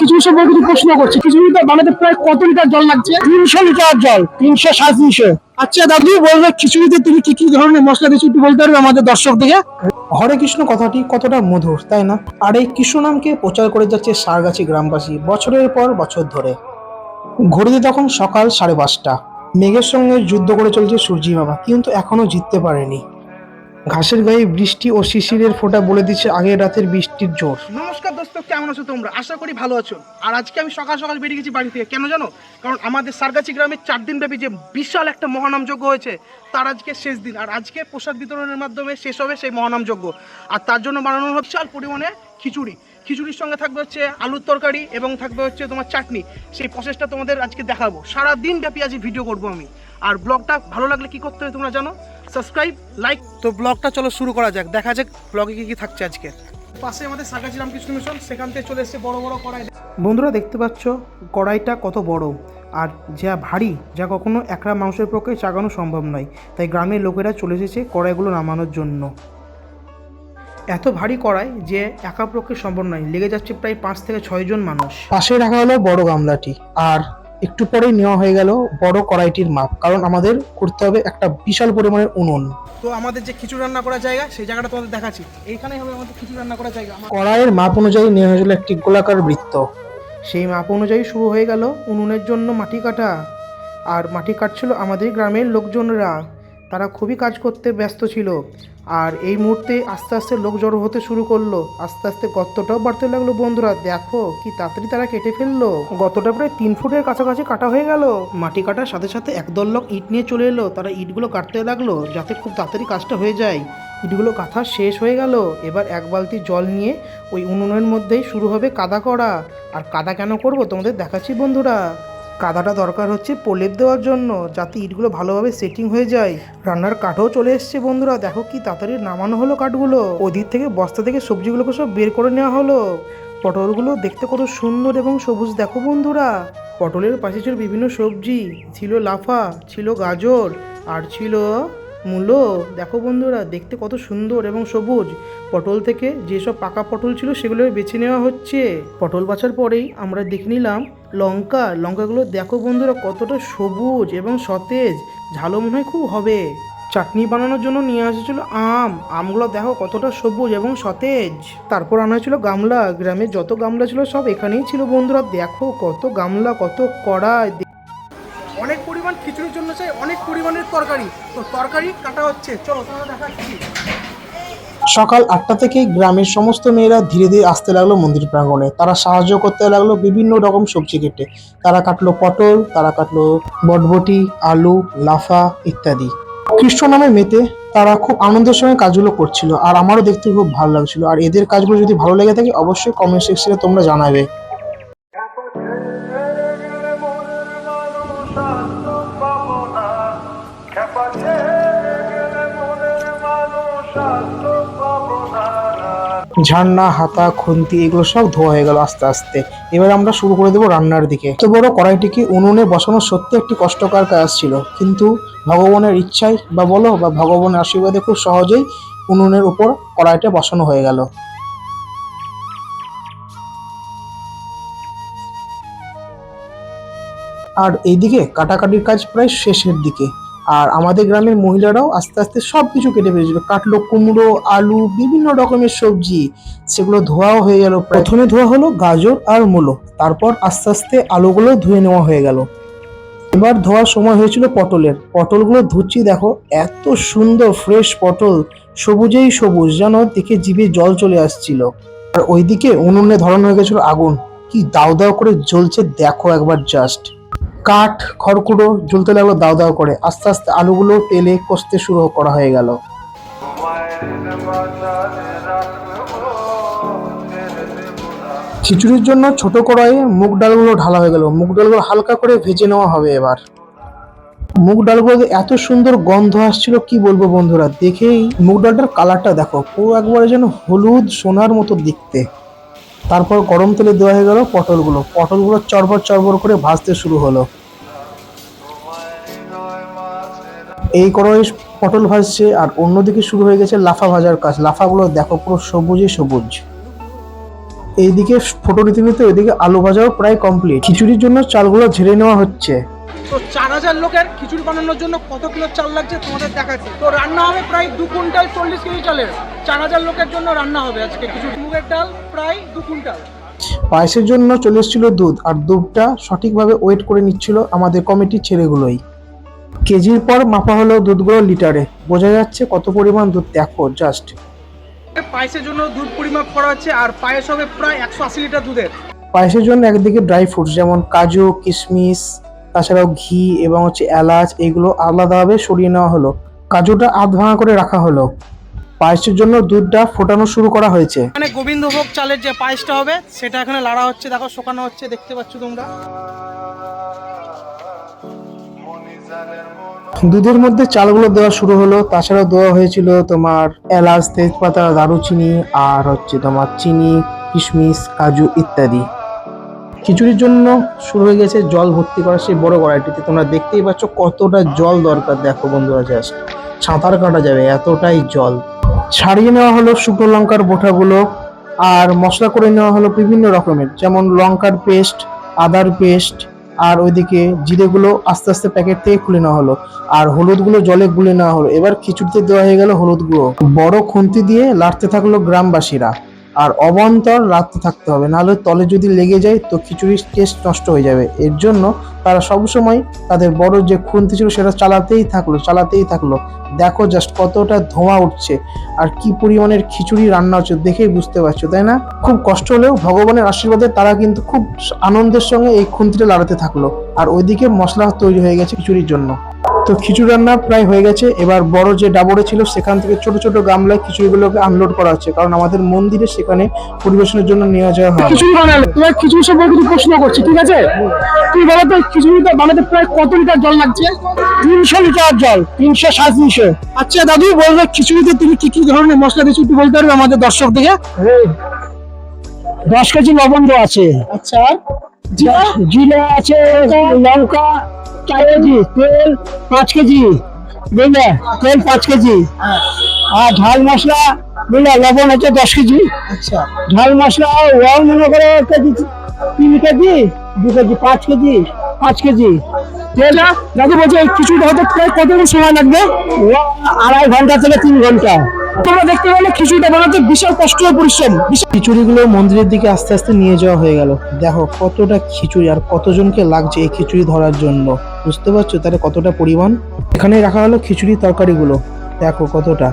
খিচুড়ি সম্পর্কে কিছু প্রশ্ন করছি। খিচুড়িটা বানাতে প্রায় কত লিটার জল লাগছে? তিনশো লিটার জল তিনশো সাড়ে তিনশো। আচ্ছা দাদু বলবে খিচুড়িতে তুমি কি কি ধরনের মশলা দিচ্ছ একটু বলতে পারবে আমাদের দর্শক দিকে হরে কৃষ্ণ কথাটি কতটা মধুর তাই না? আর এই কৃষ্ণ নামকে প্রচার করে যাচ্ছে সারগাছি গ্রামবাসী বছরের পর বছর ধরে। ঘড়িতে তখন সকাল সাড়ে পাঁচটা। মেঘের সঙ্গে যুদ্ধ করে চলছে সূর্যি বাবা কিন্তু এখনও জিততে পারেনি। ঘাসের গায়ে বৃষ্টি ও শিশিরের ফোঁটা বলে দিচ্ছে আগের রাতের বৃষ্টির জোর। নমস্কার দোস্ত, কেমন আছো তোমরা? আশা করি ভালো আছো। আর আজকে আমি সকাল সকাল বেরিয়ে গেছি বাড়ি থেকে। কেন জানো? কারণ আমাদের সারগাছি গ্রামে চার দিন ব্যাপী যে বিশাল একটা মহানাম যজ্ঞ হয়েছে, তার আজকে শেষ দিন। আর আজকে প্রসাদ বিতরণের মাধ্যমে শেষ হবে সেই মহানাম যজ্ঞ। আর তার জন্য বানানো হবে বিশাল পরিমাণে খিচুড়ি। খিচুড়ির সঙ্গে থাকবে হচ্ছে আলুর তরকারি এবং থাকবে হচ্ছে তোমার চাটনি। সেই প্রসেসটা তোমাদের আজকে দেখাবো। সারা দিন ব্যাপী আজ ভিডিও করব আমি। আর ব্লগটা ভালো লাগলে কি করতে হবে তোমরা জানো? সাবস্ক্রাইব লাইক তো ব্লগটা চলো শুরু করা যাক। দেখা যাক ব্লগে কি কি থাকছে আজকে। পাশে আমাদের সাগাজি রামকৃষ্ণ মিশন সেখান থেকে চলে এসেছে বড় বড় কড়াই। বন্ধুরা দেখতে পাচ্ছ কড়াইটা কত বড়। আর যা ভারী যা কখনো একরা মাংসের পক্ষে চাগানো সম্ভব নয়। তাই গ্রামের লোকেরা চলে এসেছে কড়াইগুলো নামানোর জন্য। এত ভারী কড়াই যে একা পক্ষে সম্ভব নয়। লেগে যাচ্ছে প্রায় পাঁচ থেকে ছয় জন মানুষ। পাশে রাখা হলো বড় গামলাটি। আর একটু পরেই নেওয়া হয়ে গেল বড় কড়াইটির মাপ কারণ আমাদের করতে হবে একটা বিশাল পরিমাণের উনুন। তো আমাদের যে খিচুড়ি রান্না করার জায়গা সেই জায়গাটা তোমাদের দেখাচ্ছি। এইখানেই হবে আমাদের খিচুড়ি রান্না করার জায়গা। কড়াইয়ের মাপ অনুযায়ী নেওয়া হয়েছিল একটি গোলাকার বৃত্ত। সেই মাপ অনুযায়ী শুরু হয়ে গেল উনুনের জন্য মাটি কাটা। আর মাটি কাটছিল আমাদের গ্রামের লোকজনরা। তারা খুবই কাজ করতে ব্যস্ত ছিল। আর এই মুহূর্তে আস্তে আস্তে লোক জড়ো হতে শুরু করল। আস্তে আস্তে গর্তটাও বাড়তে লাগল, বন্ধুরা। দেখো কি তাড়াতাড়ি তারা কেটে ফেলল। গর্তটা প্রায় তিন ফুটের কাছাকাছি কাটা হয়ে গেল। মাটি কাটার সাথে সাথে একদল লোক ইট নিয়ে চলে এলো। তারা ইটগুলো কাটতে লাগল যাতে খুব তাড়াতাড়ি কাজটা হয়ে যায়। ইটগুলো কাঁথা শেষ হয়ে গেল। এবার এক বালতি জল নিয়ে ওই উনুনের মধ্যেই শুরু হবে কাদা করা। আর কাদা কেন করব তোমাদের দেখাচ্ছি, বন্ধুরা। কাদাটা দরকার হচ্ছে, প্রলেপ দেওয়ার জন্য, যাতে ইটগুলো ভালোভাবে সেটিং হয়ে যায়। রান্নার কাঠও চলে এসছে বন্ধুরা, দেখো কি তাড়াতাড়ি নামানো হলো কাঠগুলো। ওদিক থেকে বস্তা থেকে সবজিগুলোকে সব বের করে নেওয়া হলো। পটলগুলো দেখতে কত সুন্দর এবং সবুজ, দেখো বন্ধুরা। পটলের পাশে ছিল বিভিন্ন সবজি, ছিল লাফা, ছিল গাজর, আর ছিল মূলো। দেখো বন্ধুরা, দেখতে কত সুন্দর এবং সবুজ। পটল থেকে যেসব পাকা পটল ছিল সেগুলো বেছে নেওয়া হচ্ছে। পটল বাছার পরেই আমরা দেখে নিলাম লঙ্কা। লঙ্কাগুলো দেখো বন্ধুরা, কতটা সবুজ এবং সতেজ। ঝালও মনে হয় খুব হবে। চাটনি বানানোর জন্য নিয়ে এসেছিল আম। আমগুলো দেখো কতটা সবুজ এবং সতেজ। তারপর আনা হয়েছিল গামলা। গ্রামে যত গামলা ছিল সব এখানেই ছিল বন্ধুরা। দেখো কত গামলা, কত কড়াই। তরকারি। তো তরকারি কাটা হচ্ছে। চলো তোমরা দেখাচ্ছি। সকাল আটটা থেকেই গ্রামের সমস্ত মেয়েরা ধীরে ধীরে আসতে লাগল মন্দির প্রাঙ্গণে। তারা সাহায্য করতে লাগল বিভিন্ন রকম সবজি কেটে। তারা কাটলো পটল, তারা কাটলো বটবটি, আলু, লাফা ইত্যাদি। কৃষ্ণ নামে মেতে তারা খুব আনন্দের সঙ্গে কাজগুলো করছিল আর আমারও দেখতে খুব ভালো লাগছিল। আর এদের কাজগুলো যদি ভালো লেগে থাকে, অবশ্যই কমেন্ট সেকশনে তোমরা জানাবে। ঝান্না, হাতা, খুন্তি, এগুলো সব ধোয়া হয়ে গেল আস্তে আস্তে। এবার আমরা শুরু করে দেবো রান্নার দিকে। এত বড় কড়াইটিকে উনুনে বসানো সত্যি একটি কষ্টকর কাজ ছিল। কিন্তু ভগবানের ইচ্ছায়, বা বলো, বা ভগবানের আশীর্বাদে খুব সহজেই উনুনের উপর কড়াইটা বসানো হয়ে গেল। আর এইদিকে কাটাকাটির কাজ প্রায় শেষের দিকে। আর আমাদের গ্রামের মহিলারাও আস্তে আস্তে সব কিছু কেটে ফেলেছিল। কাটলো কুমড়ো, আলু, বিভিন্ন রকমের সবজি, সেগুলো ধোয়াও হয়ে গেল। প্রথমে ধোয়া হলো গাজর আর মূলো, তারপর আস্তে আস্তে আলুগুলো ধুয়ে নেওয়া হয়ে গেল। এবার ধোয়ার সময় হয়েছিল পটলের। পটলগুলো ধুচ্ছি, দেখো, এত সুন্দর ফ্রেশ পটল, সবুজেই সবুজ, যেন দেখে জিভে জল চলে আসছিল। আর ওইদিকে উনুনে ধরানো হয়ে গেছিল আগুন। কি দাও দাও করে জ্বলছে, দেখো একবার জাস্ট কাঠ, খড়কুটো জ্বলতে লাগল দাও দাও করে। আস্তে আস্তে আলুগুলো তেলে কষতে শুরু করা হয়ে গেল। খিচুড়ির জন্য ছোট কড়াইয়ে মুগ ডালগুলো ঢালা হয়ে গেল। মুগ ডালগুলো হালকা করে ভেজে নেওয়া হবে এবার। মুগ ডালগুলোতে এত সুন্দর গন্ধ আসছিল, কি বলব বন্ধুরা? দেখেই মুগ ডালটার কালারটা দেখো, পুরো একবারে যেন হলুদ সোনার মতো দেখতে। তারপর গরম তেলে দেওয়া হয়ে গেল পটলগুলো। পটলগুলো চরবর চরবর করে ভাজতে শুরু হলো। এই কড়াই পটল ভাজছে আর অন্যদিকে শুরু হয়ে গেছে লাফা ভাজার কাজ। লাফাগুলো দেখো পুরো সবুজে সবুজ। এইদিকে ফটো নিতে এদিকে আলু ভাজাও প্রায় কমপ্লিট খিচুড়ির জন্য চালগুলো ঝেড়ে নেওয়া হচ্ছে। তো চার হাজার লোকের খিচুড়ি বানানোর জন্য কত কিলো চাল লাগছে তোমাদের দেখাচ্ছি। তো রান্না হবে প্রায় দু কুইন্টাল চল্লিশ কেজি চালের। চার হাজার লোকের জন্য রান্না হবে আজকে খিচুড়ি। মুগের ডাল প্রায় দু কুইন্টাল। পায়েসের জন্য চলে এসেছিল দুধ আর দুধটা সঠিকভাবে ওয়েট করে নিচ্ছিল আমাদের কমিটির ছেলেগুলোই। কেজির পর মাপা হলো দুধগুলো লিটারে। বোঝা যাচ্ছে কত পরিমাণ দুধ। দেখো জাস্ট পায়েসের জন্য দুধ পরিমাপ করা হচ্ছে আর পায়েস হবে প্রায় একশো আশি লিটার দুধের। পায়েসের জন্য একদিকে ড্রাই ফ্রুটস যেমন কাজু কিশমিশ তাছাড়াও ঘি এবং হচ্ছে এলাচ এগুলো আলাদাভাবে সরিয়ে নেওয়া হলো। কাজুটা আধ ভাঙা করে রাখা হলো। পায়েসের জন্য দুধটা ফোটানো শুরু করা হয়েছে। এখানে গোবিন্দভোগ চালের যে পায়েসটা হবে সেটা এখানে লাড়া হচ্ছে দেখো শোকানো হচ্ছে দেখতে পাচ্ছ তোমরা। দুধের মধ্যে চালগুলো দেওয়া শুরু হলো তাছাড়াও দেওয়া হয়েছিল তোমার এলাচ তেজপাতা দারুচিনি আর হচ্ছে তোমার চিনি কিশমিশ কাজু ইত্যাদি। খিচুড়ির জন্য শুরু হয়ে গেছে জল ভর্তি করা সেই বড় কড়াইটিতে। তোমরা দেখতেই পাচ্ছ কতটা জল দরকার। দেখো বন্ধুরা জাস্ট সাঁতার কাটা যাবে, এতটাই জল। ছাড়িয়ে নেওয়া হলো শুকনো লঙ্কার বোটাগুলো আর মশলা করে নেওয়া হলো বিভিন্ন রকমের, যেমন লঙ্কার পেস্ট, আদার পেস্ট আর ওইদিকে জিরেগুলো আস্তে আস্তে প্যাকেট থেকে খুলে নেওয়া হলো আর হলুদগুলো জলে গুলে নেওয়া হলো। এবার খিচুড়িতে দেওয়া হয়ে গেল হলুদ গুঁড়ো বড় খুন্তি দিয়ে লাড়তে থাকল গ্রামবাসীরা। আর অবান্তর রাখতে থাকতে হবে। নাহলে তলে যদি লেগে যায়, তো খিচুড়ির টেস্ট নষ্ট হয়ে যাবে। এর জন্য তারা সবসময় তাদের বড় যে খুন্তি ছিল, সেটা চালাতেই থাকল চালাতেই থাকল। দেখো জাস্ট কতটা ধোঁয়া উঠছে আর কি পরিমাণের খিচুড়ি রান্না হচ্ছে, দেখেই বুঝতে পারছ, তাই না? খুব কষ্ট হলেও ভগবানের আশীর্বাদে তারা কিন্তু খুব আনন্দের সঙ্গে এই খুন্তিটা লাড়াতে থাকল। আর ওইদিকে মশলা তৈরি হয়ে গেছে খিচুড়ির জন্য। তো খিচুড়ি রান্না প্রায় হয়ে গেছে। এবার বড় যে ডাবরে ছিল সেখান থেকে ছোট ছোট গামলায় খিচুড়িগুলোকে আনলোড করা হচ্ছে। কারণ আমাদের মন্দিরে সেখানে পরিবেশনের জন্য নিয়ে যাওয়া হয় খিচুড়ি বানালে তোমার খিচুড়ি সম্পর্কে কিছু প্রশ্ন করছি ঠিক আছে? তুই বলো তো খিচুড়িটা বানাতে প্রায় কত লিটার জল লাগছে? তিনশো লিটার জল তিনশো সাড়ে তিনশো আচ্ছা দাদু বলবে খিচুড়িতে তুমি কি কি ধরনের মশলা দিচ্ছ একটু বলতে পারবে আমাদের দর্শক থেকে দশ কেজি লবণ আছে। আচ্ছা জিরা? জিরা আছে লঙ্কা চার কেজি তেল পাঁচ কেজি বুঝলে? তেল পাঁচ কেজি। আর ঝাল মশলা বুঝলে? লবণ হচ্ছে দশ কেজি। আচ্ছা। ঝাল মশলা ওয়াও মনে করে কেজি তিন কেজি দু কেজি পাঁচ কেজি পাঁচ কেজি। তেলটা দাদু বলছে খিচুড়িটা হতে কতক্ষণ সময় লাগবে? আড়াই ঘণ্টা থেকে তিন ঘণ্টা। তোমরা দেখতে পেলে খিচুড়িটা বানাতে বিশাল কষ্ট পরিশ্রম। খিচুড়িগুলো মন্দিরের দিকে আস্তে আস্তে নিয়ে যাওয়া হয়ে গেল। দেখো কতটা খিচুড়ি আর কতজনকে লাগছে এই খিচুড়ি ধরার জন্য। বুঝতে পারছ তাহলে কতটা পরিমাণ? এখানে রাখা হলো খিচুড়ি তরকারিগুলো। দেখো কতটা।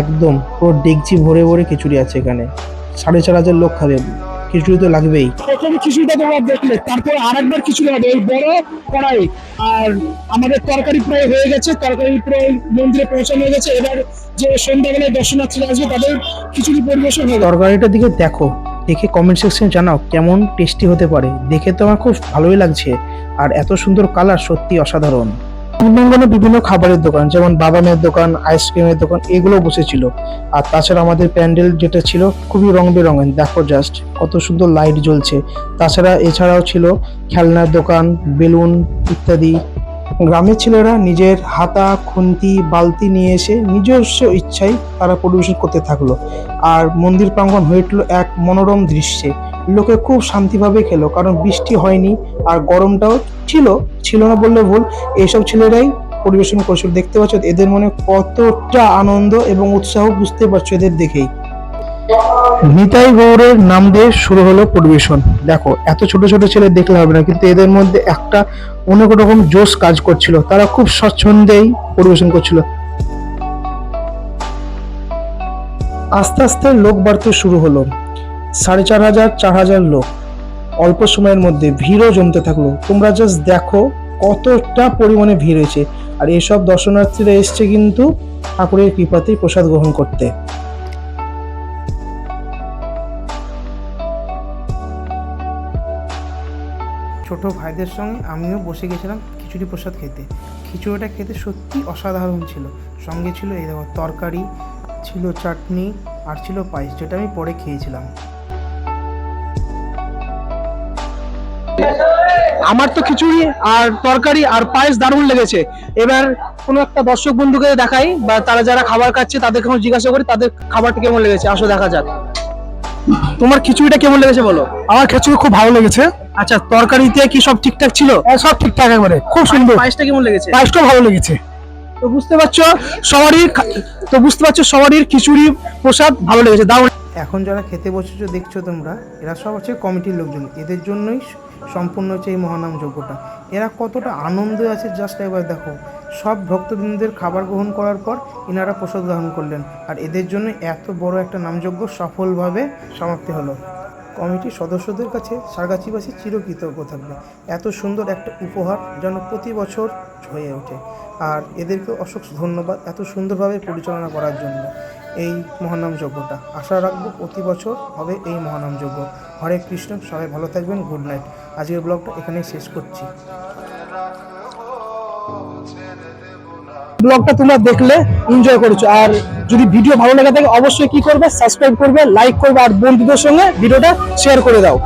একদম পুরো ডেকচি ভরে ভরে খিচুড়ি আছে এখানে। সাড়ে চার হাজার লোক খাবে। খিচুড়ি তো লাগবেই। প্রথমে খিচুড়িটা তোমরা দেখলে তারপর আরেকবার খিচুড়ি হবে এই বড় কড়াই। আর আমাদের তরকারি প্রায় হয়ে গেছে তরকারি প্রায় মন্দিরে পৌঁছানো হয়ে গেছে। এবার যে সন্ধ্যাবেলায় দর্শনার্থীরা আসবে তাদের খিচুড়ি পরিবেশন হবে। তরকারিটার দিকে দেখো দেখে কমেন্ট সেকশনে জানাও কেমন টেস্টি হতে পারে। দেখে তো আমার খুব ভালোই লাগছে। আর এত সুন্দর কালার সত্যি অসাধারণ। পূর্ণাঙ্গনে বিভিন্ন খাবারের দোকান, যেমন বাদামের দোকান আইসক্রিমের দোকান, এগুলো বসেছিল। আর তাছাড়া আমাদের প্যান্ডেল যেটা ছিল খুবই রং বেরঙের দেখো জাস্ট কত সুন্দর লাইট জ্বলছে। তাছাড়া এছাড়াও ছিল খেলনার দোকান, বেলুন ইত্যাদি। গ্রামের ছেলেরা নিজের হাতা, খুন্তি, বালতি নিয়ে এসে নিজস্ব ইচ্ছায় তারা পরিবেশন করতে থাকল। আর মন্দির প্রাঙ্গণ হয়ে উঠল এক মনোরম দৃশ্যে। লোকে খুব শান্তিভাবে খেলো, কারণ বৃষ্টি হয়নি আর গরমটাও ছিল ছিল না বললে ভুল। এইসব ছেলেরাই পরিবেশন করছিল। দেখতে পাচ্ছ, এদের মনে কতটা আনন্দ এবং উৎসাহ বুঝতে পারছ এদের দেখেই। নিতাই গৌরের নাম দিয়ে শুরু হলো পরিবেশন। দেখো, এত ছোট ছোট ছেলে দেখলে হবে না, কিন্তু এদের মধ্যে একটা অনেক রকম জোশ কাজ করছিল। তারা খুব স্বচ্ছন্দেই পরিবেশন করছিল। আস্তে আস্তে লোক বাড়তে শুরু হলো। সাড়ে চার হাজার চার হাজার লোক। অল্প সময়ের মধ্যে ভিড়ও জমতে থাকল। তোমরা জাস্ট দেখো কতটা পরিমাণে ভিড় হয়েছে। আর এসব দর্শনার্থীরা এসছে কিন্তু ঠাকুরের কৃপাতেই প্রসাদ গ্রহণ করতে। ছোট ভাইদের সঙ্গে আমিও বসে গেছিলাম খিচুড়ি প্রসাদ খেতে। খিচুড়িটা খেতে সত্যি অসাধারণ ছিল। সঙ্গে ছিল এই দেখো, তরকারি, ছিল চাটনি আর ছিল পায়েস, যেটা আমি পরে খেয়েছিলাম। আমার তো খিচুড়ি আর তরকারি আর পায়েস দারুণ লেগেছে। এবার কোনো একটা দর্শক বন্ধুকে দেখাই বা তারা যারা খাবার খাচ্ছে তাদেরকে জিজ্ঞাসা করি তাদের খাবারটা কেমন লেগেছে। আসো দেখা যাক। তোমার খিচুড়িটা কেমন লেগেছে বলো? আমার খিচুড়ি খুব ভালো লেগেছে। আচ্ছা তরকারিতে কি সব ঠিকঠাক ছিল? হ্যাঁ, সব ঠিকঠাক একবারে। খুব সুন্দর। পায়েসটা কেমন লেগেছে? পায়েসটাও ভালো লেগেছে। তো বুঝতে পারছ সবারই তো বুঝতে পারছ সবারই খিচুড়ি প্রসাদ ভালো লেগেছে। দাও এখন যারা খেতে বসেছো দেখছ তোমরা এরা সব হচ্ছে কমিটির লোকজন। এদের জন্যই সম্পূর্ণ হচ্ছে এই মহানাম যজ্ঞটা। এরা কতটা আনন্দ আছে জাস্ট একবার দেখো। সব ভক্তবৃন্দের খাবার গ্রহণ করার পর ইনারা প্রসাদ গ্রহণ করলেন। আর এদের জন্য এত বড় একটা নামযজ্ঞ সফলভাবে সমাপ্তি হলো। কমিটির সদস্যদের কাছে সারগাছিবাসী চিরকৃতজ্ঞ থাকবে। এত সুন্দর একটা উপহার যেন প্রতি বছর হয়ে ওঠে। আর এদেরকে অসংখ্য ধন্যবাদ এত সুন্দরভাবে পরিচালনা করার জন্য। এই মহানাম যজ্ঞটা আশা রাখব প্রতি বছর হবে এই মহানাম যজ্ঞ। হরে কৃষ্ণ, সবাই ভালো থাকবেন, গুড নাইট। আজকের ব্লগটা এখানেই শেষ করছি। ব্লগটা তোমরা দেখলে এনজয় করেছ। আর যদি ভিডিও ভালো লেগে থাকে, অবশ্যই কি করবে? সাবস্ক্রাইব করবে লাইক করবে, আর বন্ধুদের সঙ্গে ভিডিওটা শেয়ার করে দাও।